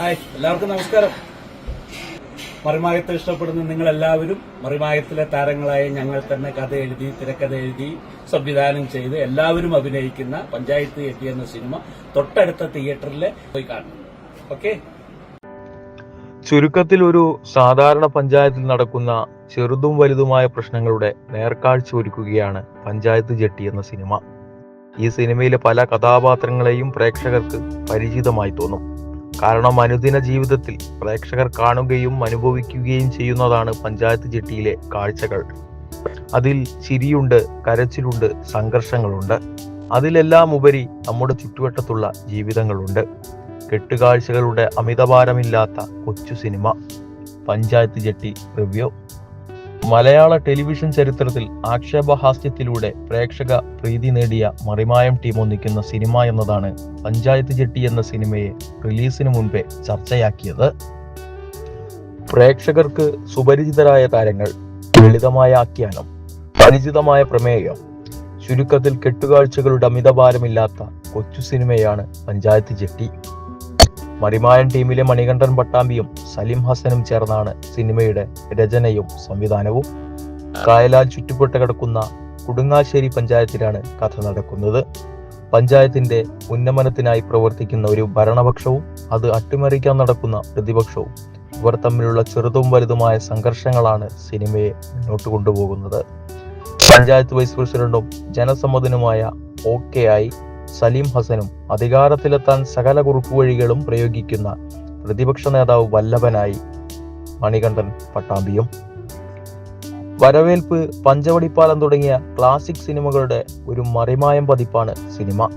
Hi എല്ലാവർക്കും നമസ്കാരം. മറിമായത്തെ ഇഷ്ടപ്പെടുന്ന നിങ്ങൾ എല്ലാവരും മറിമായത്തിലെ താരങ്ങളായ ഞങ്ങൾ തന്നെ കഥ എഴുതി തിരക്കഥ എഴുതി സംവിധാനം ചെയ്ത് എല്ലാവരും അഭിനയിക്കുന്ന പഞ്ചായത്ത് എത്തി എന്ന സിനിമ തൊട്ടടുത്ത തിയേറ്ററിൽ പോയി കാണും ഓക്കെ? ചുരുക്കത്തിൽ ഒരു സാധാരണ പഞ്ചായത്തിൽ നടക്കുന്ന ചെറുതും വലുതുമായ പ്രശ്നങ്ങളുടെ നേർക്കാഴ്ച ഒരുക്കുകയാണ് പഞ്ചായത്ത് ജെട്ടി എന്ന സിനിമ. ഈ സിനിമയിലെ പല കഥാപാത്രങ്ങളെയും പ്രേക്ഷകർക്ക് പരിചിതമായി തോന്നും. കാരണം അനുദിന ജീവിതത്തിൽ പ്രേക്ഷകർ കാണുകയും അനുഭവിക്കുകയും ചെയ്യുന്നതാണ് പഞ്ചായത്ത് ജെട്ടിയിലെ കാഴ്ചകൾ. അതിൽ ചിരിയുണ്ട് കരച്ചിലുണ്ട് സംഘർഷങ്ങളുണ്ട്. അതിലെല്ലാം ഉപരി നമ്മുടെ ചുറ്റുവട്ടത്തുള്ള ജീവിതങ്ങളുണ്ട്. കെട്ടുകാഴ്ചകളുടെ അമിതഭാരമില്ലാത്ത കൊച്ചു സിനിമ. Panchayat jetty review. മലയാള ടെലിവിഷൻ ചരിത്രത്തിൽ ആക്ഷേപഹാസ്യത്തിലൂടെ പ്രേക്ഷക പ്രീതി നേടിയ മറിമായം ടീം ഒന്നിക്കുന്ന സിനിമ എന്നതാണ് പഞ്ചായത്ത് ജെട്ടി എന്ന സിനിമയെ റിലീസിന് മുൻപേ ചർച്ചയാക്കിയത്. പ്രേക്ഷകർക്ക് സുപരിചിതരായ താരങ്ങൾ ലളിതമായ ആഖ്യാനം പരിചിതമായ പ്രമേയം ചുരുക്കത്തിൽ കെട്ടുകാഴ്ചകളുടെ അമിതഭാരമില്ലാത്ത കൊച്ചു സിനിമയാണ് പഞ്ചായത്ത് ജെട്ടി. മറിമായൻ ടീമിലെ മണികണ്ഠൻ പട്ടാമ്പിയും സലിം ഹസനും ചേർന്നാണ് സിനിമയുടെ രചനയും സംവിധാനവും. കായലാൽ ചുറ്റുപെട്ട് കിടക്കുന്ന കുടുങ്ങാശ്ശേരി പഞ്ചായത്തിലാണ് കഥ നടക്കുന്നത്. പഞ്ചായത്തിന്റെ ഉന്നമനത്തിനായി പ്രവർത്തിക്കുന്ന ഒരു ഭരണപക്ഷവും അത് അട്ടിമറിക്കാൻ നടക്കുന്ന പ്രതിപക്ഷവും ഇവർ തമ്മിലുള്ള ചെറുതും വലുതുമായ സംഘർഷങ്ങളാണ് സിനിമയെ മുന്നോട്ട് കൊണ്ടുപോകുന്നത്. പഞ്ചായത്ത് വൈസ് പ്രസിഡന്റും ജനസമ്മതനുമായ ഒ കെ ആയി സലീം ഹസനും അധികാരത്തിലെത്താൻ സകല കുറുക്കുവഴികളും പ്രയോഗിക്കുന്ന പ്രതിപക്ഷ നേതാവ് വല്ലഭനായി. മണികണ്ഠൻ പട്ടാമ്പിയും. വരവേൽപ്പ് പഞ്ചവടിപ്പാലം തുടങ്ങിയ ക്ലാസിക് സിനിമകളുടെ ഒരു മറിമായം പതിപ്പാണ് സിനിമ.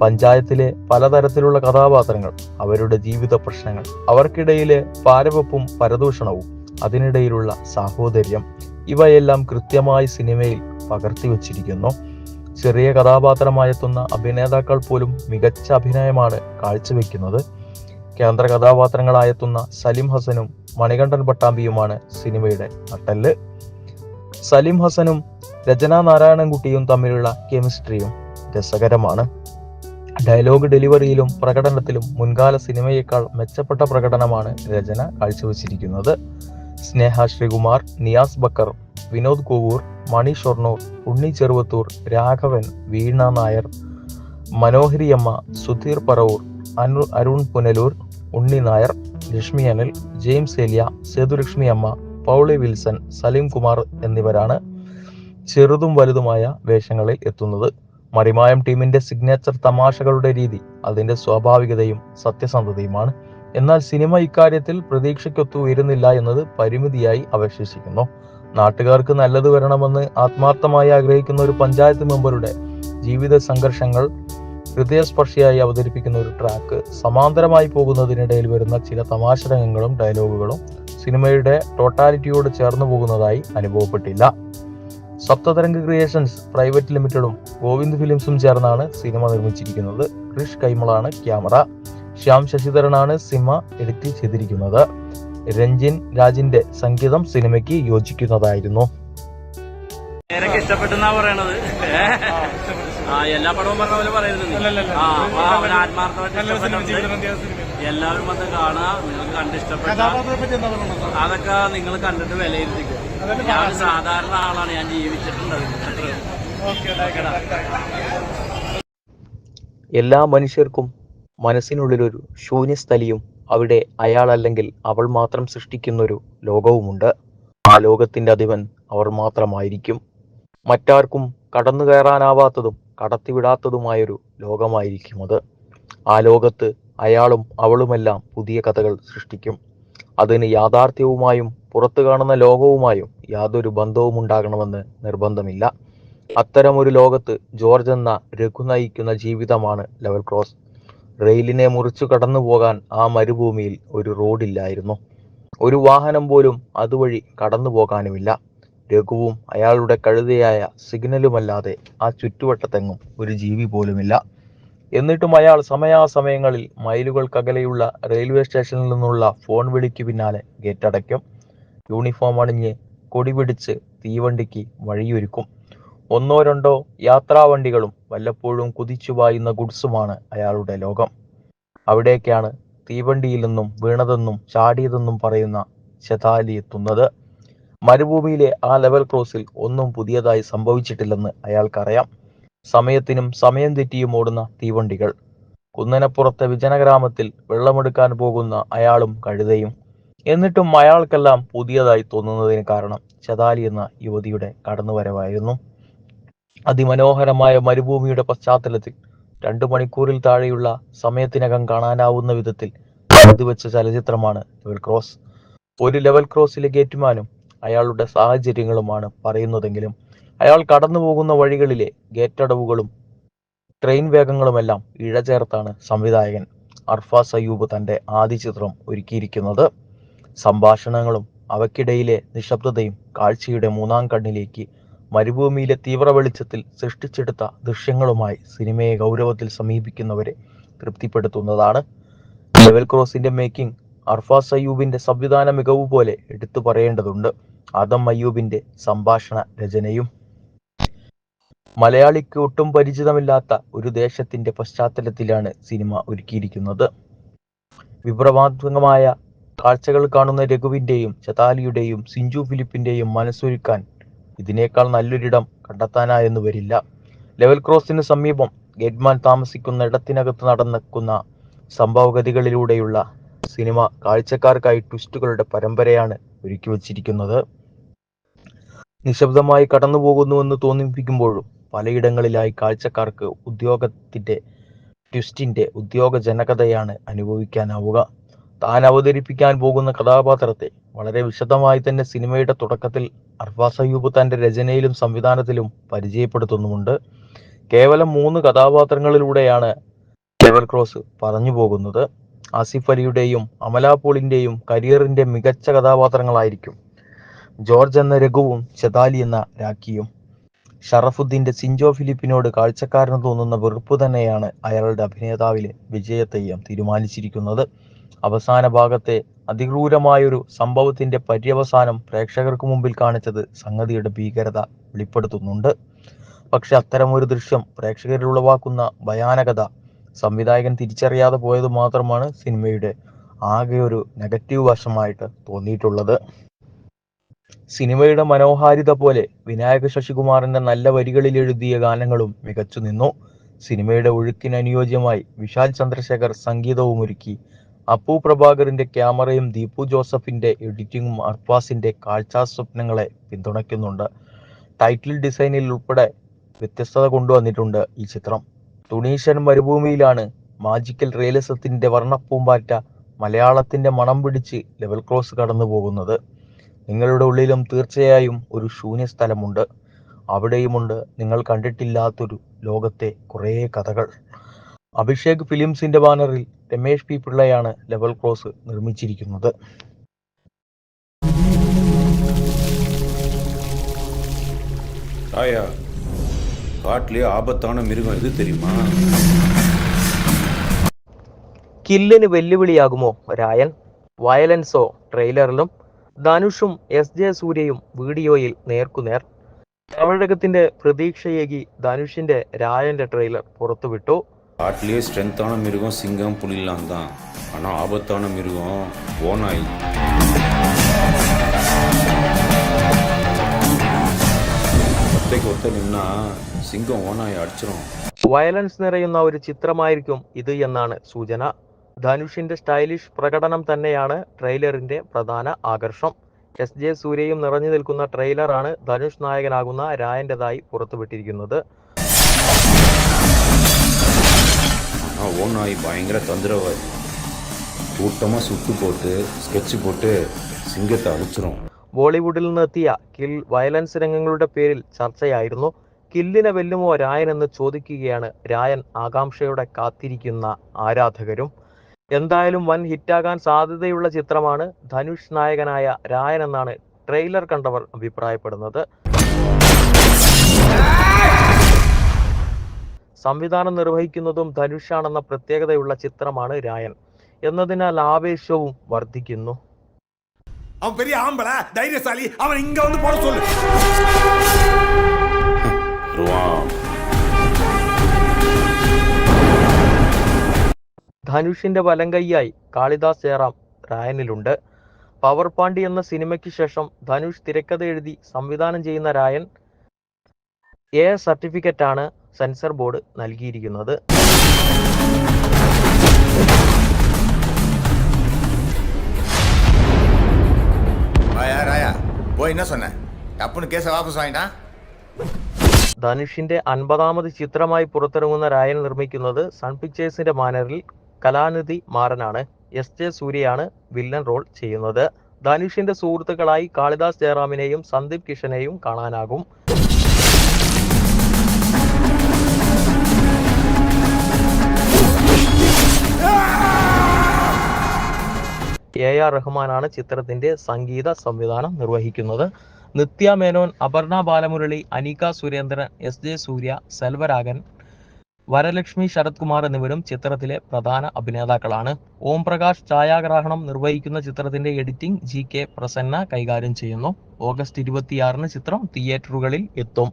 പഞ്ചായത്തിലെ പലതരത്തിലുള്ള കഥാപാത്രങ്ങൾ അവരുടെ ജീവിത പ്രശ്നങ്ങൾ അവർക്കിടയിലെ പാരവപ്പും പരദൂഷണവും അതിനിടയിലുള്ള സാഹോദര്യം ഇവയെല്ലാം കൃത്യമായി സിനിമയിൽ പകർത്തിവച്ചിരിക്കുന്നു. ചെറിയ കഥാപാത്രമായെത്തുന്ന അഭിനേതാക്കൾ പോലും മികച്ച അഭിനയമാണ് കാഴ്ചവെക്കുന്നത്. കേന്ദ്ര കഥാപാത്രങ്ങളായെത്തുന്ന സലിം ഹസനും മണികണ്ഠൻ പട്ടാമ്പിയുമാണ് സിനിമയുടെ നട്ടൽ സലിം ഹസനും രചന നാരായണൻകുട്ടിയും തമ്മിലുള്ള കെമിസ്ട്രിയും രസകരമാണ്. ഡയലോഗ് ഡെലിവറിയിലും പ്രകടനത്തിലും മുൻകാല സിനിമയേക്കാൾ മെച്ചപ്പെട്ട പ്രകടനമാണ് രചന കാഴ്ചവെച്ചിരിക്കുന്നത്. സ്നേഹ ശ്രീകുമാർ നിയാസ് ബക്കർ വിനോദ് കോവൂർ മണി ഷൊർണൂർ ഉണ്ണി ചെറുവത്തൂർ രാഘവൻ വീണ നായർ മനോഹരിയമ്മ സുധീർ പറവൂർ അനു അരുൺ പുനലൂർ ഉണ്ണി നായർ ലക്ഷ്മി അനിൽ ജെയിംസ് ഏലിയ സേതുലക്ഷ്മി അമ്മ പൗളി വിൽസൺ സലീം കുമാർ എന്നിവരാണ് ചെറുതും വലുതുമായ വേഷങ്ങളിൽ എത്തുന്നത്. മറിമായം ടീമിന്റെ സിഗ്നേച്ചർ തമാശകളുടെ രീതി അതിന്റെ സ്വാഭാവികതയും സത്യസന്ധതയുമാണ്. എന്നാൽ സിനിമ ഇക്കാര്യത്തിൽ പ്രതീക്ഷയ്ക്കൊത്തു ഉയരുന്നില്ല എന്നത് പരിമിതിയായി അവശേഷിക്കുന്നു. നാട്ടുകാർക്ക് നല്ലത് വരണമെന്ന് ആത്മാർത്ഥമായി ആഗ്രഹിക്കുന്ന ഒരു പഞ്ചായത്ത് മെമ്പറുടെ ജീവിത സംഘർഷങ്ങൾ ഹൃദയസ്പർശിയായി അവതരിപ്പിക്കുന്ന ഒരു ട്രാക്ക് സമാന്തരമായി പോകുന്നതിനിടയിൽ വരുന്ന ചില തമാശ രംഗങ്ങളും ഡയലോഗുകളും സിനിമയുടെ ടോട്ടാലിറ്റിയോട് ചേർന്നു പോകുന്നതായി അനുഭവപ്പെട്ടില്ല. സപ്തതരംഗ് ക്രിയേഷൻസ് പ്രൈവറ്റ് ലിമിറ്റഡും ഗോവിന്ദ് ഫിലിംസും ചേർന്നാണ് സിനിമ നിർമ്മിച്ചിരിക്കുന്നത്. ക്രിഷ് കൈമളാണ് ക്യാമറ. ശ്യാം ശശിധരനാണ് സിനിമ എഡിറ്റ് ചെയ്തിരിക്കുന്നത്. രഞ്ജിൻ രാജിന്റെ സംഗീതം സിനിമയ്ക്ക് യോജിക്കുന്നതായിരുന്നു. പേരൊക്കെ ഇഷ്ടപ്പെട്ടെന്നാ പറയണത്? ആ എല്ലാ പടവും പറഞ്ഞ പോലെ പറയുന്നത് ആത്മാർത്ഥമായിട്ട് എല്ലാവരും വന്ന് കാണുക. നിങ്ങൾക്ക് കണ്ടിഷ്ടപ്പെട്ട അതൊക്കെ നിങ്ങൾ കണ്ടിട്ട് വിലയിരുത്തിക്കും. ഞാൻ സാധാരണ ആളാണ്. ഞാൻ ജീവിച്ചിട്ടുണ്ട്. എല്ലാ മനുഷ്യർക്കും മനസ്സിനുള്ളിലൊരു ശൂന്യസ്ഥലിയും അവിടെ അയാൾ അല്ലെങ്കിൽ അവൾ മാത്രം സൃഷ്ടിക്കുന്നൊരു ലോകവുമുണ്ട്. ആ ലോകത്തിന്റെ അധിപൻ അവർ മാത്രമായിരിക്കും. മറ്റാർക്കും കടന്നു കയറാനാവാത്തതും കടത്തിവിടാത്തതുമായൊരു ലോകമായിരിക്കും അത്. ആ ലോകത്ത് അയാളും അവളുമെല്ലാം പുതിയ കഥകൾ സൃഷ്ടിക്കും. അതിന് യാഥാർത്ഥ്യവുമായും പുറത്തു കാണുന്ന ലോകവുമായും യാതൊരു ബന്ധവും ഉണ്ടാകണമെന്ന് നിർബന്ധമില്ല. അത്തരമൊരു ലോകത്ത് ജോർജ് എന്ന രഘു നയിക്കുന്ന ജീവിതമാണ് ലെവൽ ക്രോസ്. റെയിലിനെ മുറിച്ചു കടന്നു പോകാൻ ആ മരുഭൂമിയിൽ ഒരു റോഡില്ലായിരുന്നു. ഒരു വാഹനം പോലും അതുവഴി കടന്നു പോകാനുമില്ല. രഘുവും അയാളുടെ കഴുതയായ സിഗ്നലുമല്ലാതെ ആ ചുറ്റുവട്ടത്തെങ്ങും ഒരു ജീവി പോലുമില്ല. എന്നിട്ടും അയാൾ സമയാസമയങ്ങളിൽ മൈലുകൾക്കകലെയുള്ള റെയിൽവേ സ്റ്റേഷനിൽ നിന്നുള്ള ഫോൺ വിളിക്ക് പിന്നാലെ ഗേറ്റടയ്ക്കും. യൂണിഫോം അണിഞ്ഞ് കൊടി പിടിച്ച് തീവണ്ടിക്ക് വഴിയൊരുക്കും. ഒന്നോ രണ്ടോ യാത്രാവണ്ടികളും വല്ലപ്പോഴും കുതിച്ചു പായുന്ന ഗുഡ്സുമാണ് അയാളുടെ ലോകം. അവിടേക്കാണ് തീവണ്ടിയിൽ നിന്നും വീണതെന്നും ചാടിയതെന്നും പറയുന്ന ശതാലി എത്തുന്നത്. മരുഭൂമിയിലെ ആ ലെവൽ ക്രോസിൽ ഒന്നും പുതിയതായി സംഭവിച്ചിട്ടില്ലെന്ന് അയാൾക്കറിയാം. സമയത്തിനും സമയം തെറ്റിയും ഓടുന്ന തീവണ്ടികൾ. കുന്നനപ്പുറത്തെ വിജനഗ്രാമത്തിൽ വെള്ളമെടുക്കാൻ പോകുന്ന അയാളും കഴുതയും. എന്നിട്ടും അയാൾക്കെല്ലാം പുതിയതായി തോന്നുന്നതിന് കാരണം ചതാലി എന്ന യുവതിയുടെ കടന്നുവരവായിരുന്നു. അതിമനോഹരമായ മരുഭൂമിയുടെ പശ്ചാത്തലത്തിൽ രണ്ടു മണിക്കൂറിൽ താഴെയുള്ള സമയത്തിനകം കാണാനാവുന്ന വിധത്തിൽ വെച്ച ചലച്ചിത്രമാണ് ലെവൽ ക്രോസ്. ഒരു ലെവൽ ക്രോസിലെ ഗേറ്റ്മാനും അയാളുടെ സാഹചര്യങ്ങളുമാണ് പറയുന്നതെങ്കിലും അയാൾ കടന്നു പോകുന്ന വഴികളിലെ ഗേറ്റടവുകളും ട്രെയിൻ വേഗങ്ങളുമെല്ലാം ഇഴചേർത്താണ് സംവിധായകൻ അർഫാസ് സയൂബ് തന്റെ ആദ്യ ചിത്രം ഒരുക്കിയിരിക്കുന്നത്. സംഭാഷണങ്ങളും അവക്കിടയിലെ നിശബ്ദതയും കാഴ്ചയുടെ മൂന്നാം കണ്ണിലേക്ക് മരുഭൂമിയിലെ തീവ്ര വെളിച്ചത്തിൽ സൃഷ്ടിച്ചെടുത്ത ദൃശ്യങ്ങളുമായി സിനിമയെ ഗൗരവത്തിൽ സമീപിക്കുന്നവരെ തൃപ്തിപ്പെടുത്തുന്നതാണ്. ലെവൽ ക്രോസിന്റെ മേക്കിംഗ് അർഫാസ് അയ്യൂബിന്റെ സംവിധാന മികവ് പോലെ എടുത്തു പറയേണ്ടതുണ്ട്. ആദം അയ്യൂബിന്റെ സംഭാഷണ രചനയും. മലയാളിക്ക് ഒട്ടും പരിചിതമില്ലാത്ത ഒരു ദേശത്തിന്റെ പശ്ചാത്തലത്തിലാണ് സിനിമ ഒരുക്കിയിരിക്കുന്നത്. വിപ്ലവാത്മകമായ കാഴ്ചകൾ കാണുന്ന രഘുവിന്റെയും ചതാലിയുടെയും സിഞ്ചു ഫിലിപ്പിന്റെയും മനസ്സൊരുക്കാൻ ഇതിനേക്കാൾ നല്ലൊരിടം കണ്ടെത്താനായെന്ന് വരില്ല. ലെവൽ ക്രോസിന് സമീപം ഗേറ്റ്മാൻ താമസിക്കുന്ന ഇടത്തിനകത്ത് നടക്കുന്ന സംഭവഗതികളിലൂടെയുള്ള സിനിമ കാഴ്ചക്കാർക്കായി ട്വിസ്റ്റുകളുടെ പരമ്പരയാണ് ഒരുക്കി വച്ചിരിക്കുന്നത്. നിശബ്ദമായി കടന്നു പോകുന്നുവെന്ന് തോന്നിപ്പിക്കുമ്പോഴും പലയിടങ്ങളിലായി കാഴ്ചക്കാർക്ക് ഉദ്യോഗത്തിന്റെ ട്വിസ്റ്റിന്റെ ഉദ്യോഗജനകതയാണ് അനുഭവിക്കാനാവുക. താൻ അവതരിപ്പിക്കാൻ പോകുന്ന കഥാപാത്രത്തെ വളരെ വിശദമായി തന്നെ സിനിമയുടെ തുടക്കത്തിൽ അർഫാസ് അയ്യൂബ് തന്റെ രചനയിലും സംവിധാനത്തിലും പരിചയപ്പെടുത്തുന്നുമുണ്ട്. കേവലം മൂന്ന് കഥാപാത്രങ്ങളിലൂടെയാണ് ലെവൽ ക്രോസ് പറഞ്ഞു പോകുന്നത്. ആസിഫ് അലിയുടെയും അമലാപോളിന്റെയും കരിയറിന്റെ മികച്ച കഥാപാത്രങ്ങളായിരിക്കും. ജോർജ് എന്ന രഘുവും ശതാലി എന്ന രാഖിയും. ഷറഫുദ്ദീന്റെ സിഞ്ചോ ഫിലിപ്പിനോട് കാഴ്ചക്കാരന് തോന്നുന്ന വെറുപ്പ് തന്നെയാണ് അയാളുടെ അഭിനേതാവിലെ വിജയത്തെയ്യം തീരുമാനിച്ചിരിക്കുന്നത്. അവസാന ഭാഗത്തെ അതിക്രൂരമായൊരു സംഭവത്തിന്റെ പര്യവസാനം പ്രേക്ഷകർക്ക് മുമ്പിൽ കാണിച്ചത് സംഗതിയുടെ ഭീകരത വെളിപ്പെടുത്തുന്നുണ്ട്. പക്ഷെ അത്തരമൊരു ദൃശ്യം പ്രേക്ഷകരിൽ ഉളവാക്കുന്ന ഭയാനകത സംവിധായകൻ തിരിച്ചറിയാതെ പോയത് മാത്രമാണ് സിനിമയുടെ ആകെ ഒരു നെഗറ്റീവ് വശമായിട്ട് തോന്നിയിട്ടുള്ളത്. സിനിമയുടെ മനോഹാരിത പോലെ വിനായക ശശികുമാറിന്റെ നല്ല വരികളിൽ എഴുതിയ ഗാനങ്ങളും മികച്ചു നിന്നു. സിനിമയുടെ ഒഴുക്കിന് അനുയോജ്യമായി വിശാൽ ചന്ദ്രശേഖർ സംഗീതവും ഒരുക്കി അപ്പു പ്രഭാകറിന്റെ ക്യാമറയും ദീപു ജോസഫിന്റെ എഡിറ്റിംഗും അർഫാസിന്റെ കാഴ്ചാ സ്വപ്നങ്ങളെ പിന്തുണയ്ക്കുന്നുണ്ട്. ടൈറ്റിൽ ഡിസൈനിൽ ഉൾപ്പെടെ വ്യത്യസ്തത കൊണ്ടുവന്നിട്ടുണ്ട് ഈ ചിത്രം. തുണീഷ്യൻ മരുഭൂമിയിലാണ് മാജിക്കൽ റിയലിസത്തിന്റെ വർണപ്പൂമ്പാറ്റ മലയാളത്തിന്റെ മണം പിടിച്ച് ലെവൽ ക്രോസ് കടന്നു പോകുന്നത് നിങ്ങളുടെ ഉള്ളിലും തീർച്ചയായും ഒരു ശൂന്യ സ്ഥലമുണ്ട് അവിടെയുമുണ്ട് നിങ്ങൾ കണ്ടിട്ടില്ലാത്തൊരു ലോകത്തെ കുറേ കഥകൾ. അഭിഷേക് ഫിലിംസിന്റെ ബാനറിൽ രമേഷ് പി പിള്ളയാണ് ലെവൽ ക്രോസ് നിർമ്മിച്ചിരിക്കുന്നത് ஆயா காட்டிலே ஆபத்தான மிருகம் எது தெரியுமா കില്ലിന് വെല്ലുവിളിയാകുമോ രായൻ വയലൻസോ ട്രെയിലറിലും ധനുഷും എസ് ജെ സൂര്യയും വീഡിയോയിൽ നേർക്കുനേർ തമിഴകത്തിന്റെ പ്രതീക്ഷയേകി ധനുഷിന്റെ രായന്റെ ട്രെയിലർ പുറത്തുവിട്ടു காட்டிலேயே ஸ்ட்ரென்த்தான மிருகம் சிங்கம் புலிலாம் தான் ஆனால் ஆபத்தான மிருகம் ஓநாய் ஒத்தைக்கு ஒத்த நின்னா சிங்கம் ஓநாயை அடிச்சிரும் വയലൻസ് നിറയുന്ന ഒരു ചിത്രമായിരിക്കും ഇത് എന്നാണ് സൂചന ധനുഷിന്റെ സ്റ്റൈലിഷ് പ്രകടനം തന്നെയാണ് ട്രെയിലറിന്റെ പ്രധാന ആകർഷണം എസ് ജെ സൂര്യയും നിറഞ്ഞു നിൽക്കുന്ന ട്രെയിലറാണ് ധനുഷ് നായകനാകുന്ന രായന്റേതായി പുറത്തുവിട്ടിരിക്കുന്നത് ஆனால் ஓநாய் பயங்கர தந்திரவாதி கூட்டமாக சுட்டு போட்டு ஸ்கெட்ச் போட்டு சிங்கத்தை அழிச்சிரும் ബോളിവുഡിൽ നിന്നെത്തിയ കിൽ വയലൻസ് രംഗങ്ങളുടെ പേരിൽ ചർച്ചയായിരുന്നു കില്ലിനെ വെല്ലുമോ രായൻ എന്ന് ചോദിക്കുകയാണ് രായൻ ആകാംക്ഷയോടെ കാത്തിരിക്കുന്ന ആരാധകരും എന്തായാലും വൻ ഹിറ്റാകാൻ സാധ്യതയുള്ള ചിത്രമാണ് ധനുഷ് നായകനായ രായൻ എന്നാണ് ട്രെയിലർ കണ്ടവർ അഭിപ്രായപ്പെടുന്നത് സംവിധാനം നിർവഹിക്കുന്നതും ധനുഷാണെന്ന പ്രത്യേകതയുള്ള ചിത്രമാണ് രായൻ എന്നതിനാൽ ആവേശവും വർദ്ധിക്കുന്നു அவன் பெரிய ஆம்பளை தைரியசாலி அவன் இங்க வந்து போட சொல்லு வருவான் ധനുഷിന്റെ വലങ്കയ്യായി കാളിദാസ് ജയറാം രായനിലുണ്ട് പവർ പാണ്ഡി എന്ന സിനിമയ്ക്ക് ശേഷം ധനുഷ് തിരക്കഥ എഴുതി സംവിധാനം ചെയ്യുന്ന രായൻ എ സർട്ടിഫിക്കറ്റാണ് സെൻസർ ബോർഡ് നൽകിയിരിക്കുന്നത്. ധനുഷിന്റെ അൻപതാമത് ചിത്രമായി പുറത്തിറങ്ങുന്ന രായൻ നിർമ്മിക്കുന്നത് സൺ പിക്ചേഴ്സിന്റെ മാനറിൽ കലാനിധി മാറനാണ്. എസ് ജെ സൂര്യയാണ് വില്ലൻ റോൾ ചെയ്യുന്നത്. ധനുഷിന്റെ സുഹൃത്തുക്കളായി കാളിദാസ് ജയറാമിനെയും സന്ദീപ് കിഷനെയും കാണാനാകും. എ ആർ റഹ്മാനാണ് ചിത്രത്തിന്റെ സംഗീത സംവിധാനം നിർവഹിക്കുന്നത്. നിത്യ മേനോൻ അപർണ ബാലമുരളി അനിക സുരേന്ദ്രൻ എസ് ജെ സൂര്യ സെൽവരാഗൻ വരലക്ഷ്മി ശരത് കുമാർ എന്നിവരും ചിത്രത്തിലെ പ്രധാന അഭിനേതാക്കളാണ്. ഓം പ്രകാശ് ഛായാഗ്രാഹണം നിർവഹിക്കുന്ന ചിത്രത്തിന്റെ എഡിറ്റിംഗ് ജി കെ പ്രസന്ന കൈകാര്യം ചെയ്യുന്നു. ഓഗസ്റ്റ് ഇരുപത്തിയാറിന് ചിത്രം തിയേറ്ററുകളിൽ എത്തും.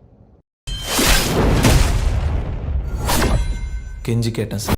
കെഞ്ചി കേട്ടൻ